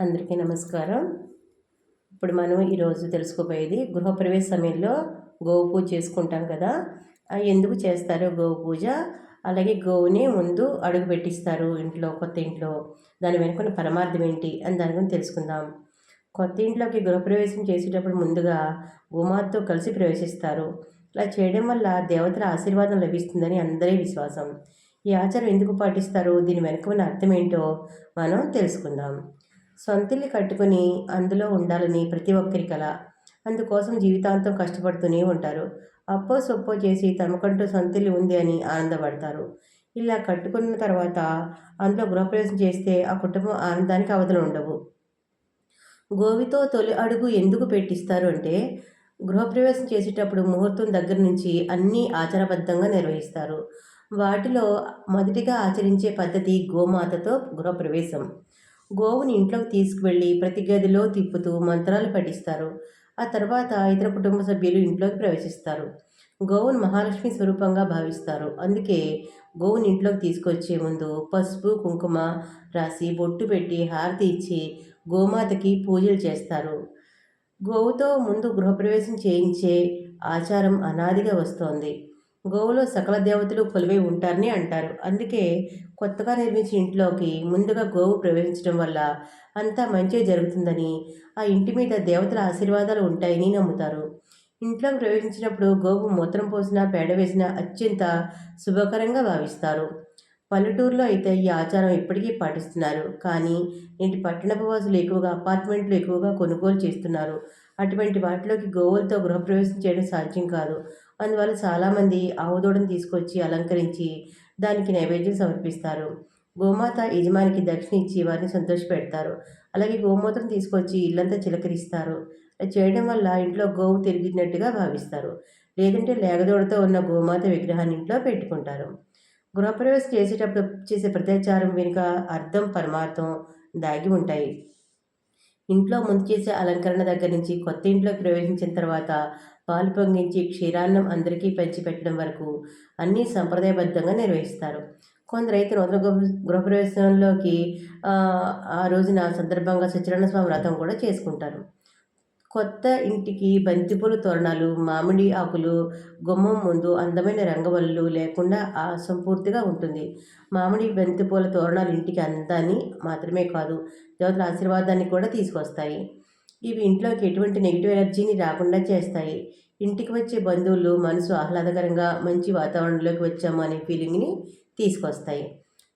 అందరికీ నమస్కారం. ఇప్పుడు మనం ఈరోజు తెలుసుకోబోయేది గృహప్రవేశ సమయంలో గోవు పూజ చేసుకుంటాం కదా. ఎందుకు చేస్తారో గోవు పూజ? అలాగే గోవుని ముందు అడుగు పెట్టిస్తారు ఇంట్లో కొత్త ఇంట్లో. దాని వెనుకున్న పరమార్థం ఏంటి? అని దాని గురించి తెలుసుకుందాం. కొత్త ఇంట్లోకి గృహప్రవేశం చేసేటప్పుడు ముందుగా గోమాతతో కలిసి ప్రవేశిస్తారు. ఇలా చేయడం వల్ల దేవతల ఆశీర్వాదం లభిస్తుందని అందరి విశ్వాసం. ఈ ఆచారం ఎందుకు పాటిస్తారు? దీని వెనుక ఉన్న అర్థం ఏంటో మనం తెలుసుకుందాం. సొంతిల్లు కట్టుకుని అందులో ఉండాలని ప్రతి ఒక్కరి కల. అందుకోసం జీవితాంతం కష్టపడుతూనే ఉంటారు. అప్పో సొప్పో చేసి తమకంటూ సొంతిల్లు ఉంది అని ఆనందపడతారు. ఇలా కట్టుకున్న తర్వాత అందులో గృహప్రవేశం చేస్తే ఆ కుటుంబం ఆనందానికి అవధులు ఉండవు. గోవితో తొలి అడుగు ఎందుకు పెట్టిస్తారు అంటే గృహప్రవేశం చేసేటప్పుడు ముహూర్తం దగ్గర నుంచి అన్నీ ఆచారబద్ధంగా నిర్వహిస్తారు. వాటిలో మొదటిగా ఆచరించే పద్ధతి గోమాతతో గృహప్రవేశం. గోవుని ఇంట్లోకి తీసుకువెళ్ళి ప్రతి గదిలో తిప్పుతూ మంత్రాలు పఠిస్తారు. ఆ తర్వాత ఇతర కుటుంబ సభ్యులు ఇంట్లోకి ప్రవేశిస్తారు. గోవును మహాలక్ష్మి స్వరూపంగా భావిస్తారు. అందుకే గోవుని ఇంట్లోకి తీసుకొచ్చే ముందు పసుపు కుంకుమ రాసి బొట్టు పెట్టి హారతి ఇచ్చి గోమాతకి పూజలు చేస్తారు. గోవుతో ముందు గృహప్రవేశం చేయించే ఆచారం అనాదిగా వస్తోంది. గోవులో సకల దేవతలు కొలువై ఉంటారని అంటారు. అందుకే కొత్తగా నిర్మించిన ఇంట్లోకి ముందుగా గోవు ప్రవేశించడం వల్ల అంతా మంచి జరుగుతుందని ఆ ఇంటి మీద దేవతల ఆశీర్వాదాలు ఉంటాయని నమ్ముతారు. ఇంట్లోకి ప్రవేశించినప్పుడు గోవు మూత్రం పోసినా పేడ వేసినా అత్యంత శుభకరంగా భావిస్తారు. పల్లెటూరులో అయితే ఈ ఆచారం ఇప్పటికీ పాటిస్తున్నారు. కానీ ఇంటి పట్టణపు వాసులు ఎక్కువగా అపార్ట్మెంట్లు ఎక్కువగా కొనుగోలు చేస్తున్నారు. అటువంటి వాటిలోకి గోవులతో గృహప్రవేశం చేయడం సాధ్యం కాదు. అందువల్ల చాలామంది ఆవుదూడను తీసుకొచ్చి అలంకరించి దానికి నైవేద్యం సమర్పిస్తారు. గోమాత యజమానికి దక్షిణ ఇచ్చి వారిని సంతోషపెడతారు. అలాగే గోమూత్రం తీసుకొచ్చి ఇల్లంతా చిలకరిస్తారు. చేయడం వల్ల ఇంట్లో గోవు తిరిగినట్టుగా భావిస్తారు. లేదంటే లేగదోడతో ఉన్న గోమాత విగ్రహాన్ని ఇంట్లో పెట్టుకుంటారు. గృహప్రవేశం చేసేటప్పుడు చేసే ప్రత్యాచారం వెనుక అర్థం పరమార్థం దాగి ఉంటాయి. ఇంట్లో ముందు చేసే అలంకరణ దగ్గర నుంచి కొత్త ఇంట్లోకి ప్రవేశించిన తర్వాత పాలు పొంగించి క్షీరాన్నం అందరికీ పంచిపెట్టడం వరకు అన్నీ సంప్రదాయబద్ధంగా నిర్వహిస్తారు. కొందరైతే నూతన గృహప్రవేశంలోకి ఆ రోజున సందర్భంగా సత్యనారాయణ స్వామి వ్రతం కూడా చేసుకుంటారు. కొత్త ఇంటికి బంతిపూల తోరణాలు మామిడి ఆకులు గుమ్మం ముందు అందమైన రంగవల్లు లేకుండా అసంపూర్తిగా ఉంటుంది. మామిడి బంతిపూల తోరణాలు ఇంటికి అందాన్ని మాత్రమే కాదు దేవతల ఆశీర్వాదాన్ని కూడా తీసుకొస్తాయి. ఇవి ఇంట్లోకి ఎటువంటి నెగిటివ్ ఎనర్జీని రాకుండా చేస్తాయి. ఇంటికి వచ్చే బంధువులు మనసు ఆహ్లాదకరంగా మంచి వాతావరణంలోకి వచ్చాము అనే ఫీలింగ్ని తీసుకొస్తాయి.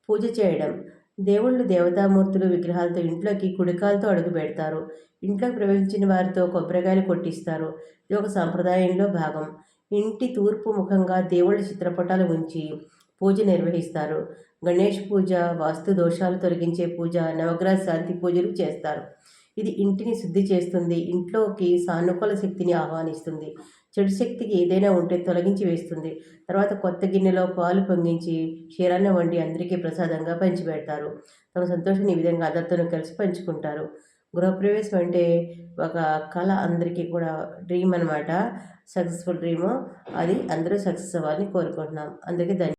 పూజ చేయడం. దేవుళ్ళు దేవతామూర్తులు విగ్రహాలతో ఇంట్లోకి కుడికాలతో అడుగు పెడతారు. ఇంట్లోకి ప్రవేశించిన వారితో కొబ్బరికాయలు కొట్టిస్తారు. ఇది ఒక సాంప్రదాయంలో భాగం. ఇంటి తూర్పు ముఖంగా దేవుళ్ళ చిత్రపటాలు ఉంచి పూజ నిర్వహిస్తారు. గణేష్ పూజ వాస్తు దోషాలు తొలగించే పూజ నవగ్రహ శాంతి పూజలు చేస్తారు. ఇది ఇంటిని శుద్ధి చేస్తుంది ఇంట్లోకి సానుకూల శక్తిని ఆహ్వానిస్తుంది. చెడు శక్తికి ఏదైనా ఉంటే తొలగించి వేస్తుంది. తర్వాత కొత్త గిన్నెలో పాలు పొంగించి క్షీరాన్ని వండి అందరికీ ప్రసాదంగా పంచిపెడతారు. తమ సంతోషాన్ని ఈ విధంగా అందరితో కలిసి పంచుకుంటారు. గృహప్రవేశం అంటే ఒక కళ అందరికీ కూడా డ్రీమ్ అనమాట సక్సెస్ఫుల్ డ్రీమ్. అది అందరూ సక్సెస్ అవ్వాలని కోరుకుంటున్నాం. అందరికీ ధన్య